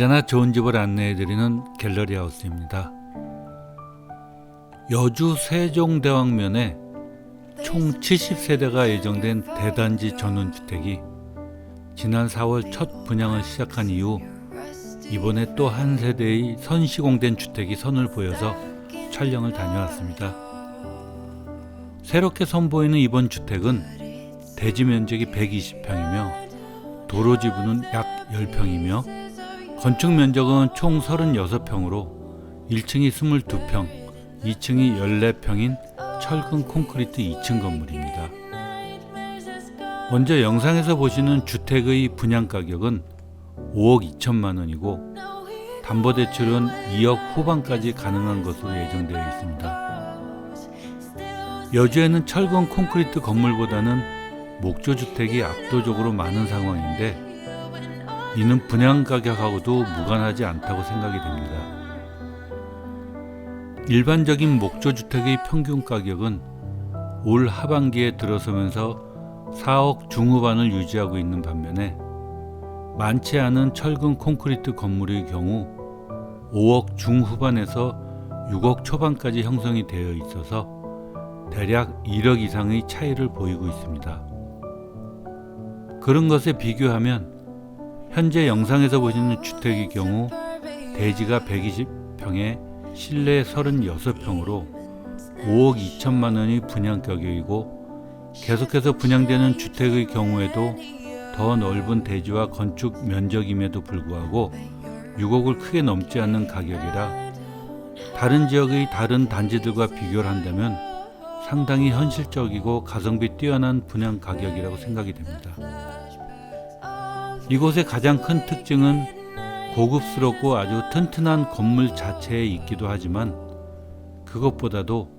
언제나 좋은 집을 안내해드리는 갤러리 하우스입니다. 여주 세종대왕면에 총 70세대가 예정된 대단지 전원주택이 지난 4월 첫 분양을 시작한 이후 이번에 또 한 세대의 선시공된 주택이 선을 보여서 촬영을 다녀왔습니다. 새롭게 선보이는 이번 주택은 대지 면적이 120평이며 도로 지분은 약 10평이며 건축 면적은 총 36평으로 1층이 22평, 2층이 14평인 철근 콘크리트 2층 건물입니다. 먼저 영상에서 보시는 주택의 분양 가격은 5억 2천만 원이고 담보대출은 2억 후반까지 가능한 것으로 예정되어 있습니다. 여주에는 철근 콘크리트 건물보다는 목조 주택이 압도적으로 많은 상황인데 이는 분양 가격하고도 무관하지 않다고 생각이 됩니다. 일반적인 목조 주택의 평균 가격은 올 하반기에 들어서면서 4억 중후반을 유지하고 있는 반면에 많지 않은 철근 콘크리트 건물의 경우 5억 중후반에서 6억 초반까지 형성이 되어 있어서 대략 1억 이상의 차이를 보이고 있습니다. 그런 것에 비교하면 현재 영상에서 보시는 주택의 경우 대지가 120평에 실내 36평으로 5억 2천만 원의 분양 가격이고 계속해서 분양되는 주택의 경우에도 더 넓은 대지와 건축 면적임에도 불구하고 6억을 크게 넘지 않는 가격이라 다른 지역의 다른 단지들과 비교를 한다면 상당히 현실적이고 가성비 뛰어난 분양 가격이라고 생각이 됩니다. 이곳의 가장 큰 특징은 고급스럽고 아주 튼튼한 건물 자체에 있기도 하지만 그것보다도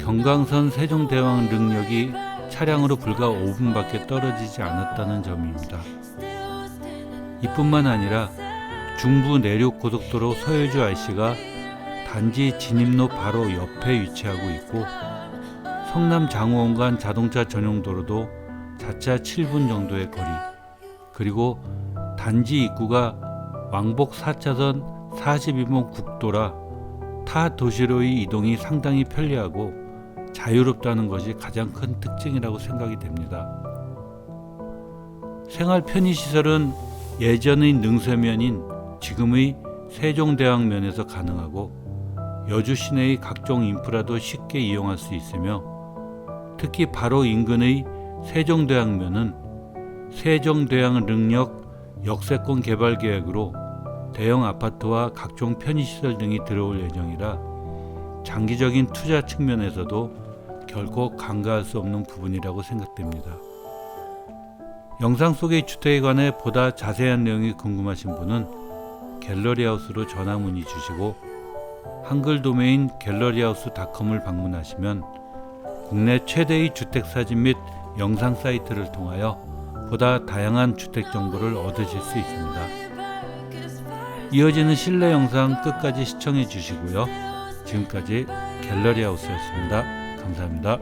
경강선 세종대왕 능력이 차량으로 불과 5분밖에 떨어지지 않았다는 점입니다. 이뿐만 아니라 중부 내륙 고속도로 서해주 IC가 단지 진입로 바로 옆에 위치하고 있고 성남 장호원 간 자동차 전용 도로도 자차 7분 정도의 거리 그리고 단지 입구가 왕복 4차선 42번 국도라 타 도시로의 이동이 상당히 편리하고 자유롭다는 것이 가장 큰 특징이라고 생각이 됩니다. 생활 편의시설은 예전의 능세면인 지금의 세종대왕면에서 가능하고 여주 시내의 각종 인프라도 쉽게 이용할 수 있으며 특히 바로 인근의 세종대왕면은 세종대왕 능력 역세권 개발 계획으로 대형 아파트와 각종 편의시설 등이 들어올 예정이라 장기적인 투자 측면에서도 결코 간과할 수 없는 부분이라고 생각됩니다. 영상 속의 주택에 관해 보다 자세한 내용이 궁금하신 분은 갤러리하우스로 전화 문의 주시고 한글 도메인 갤러리하우스닷컴을 방문하시면 국내 최대의 주택 사진 및 영상 사이트를 통하여 보다 다양한 주택 정보를 얻으실 수 있습니다. 이어지는 실내 영상 끝까지 시청해 주시고요. 지금까지 갤러리 하우스였습니다. 감사합니다.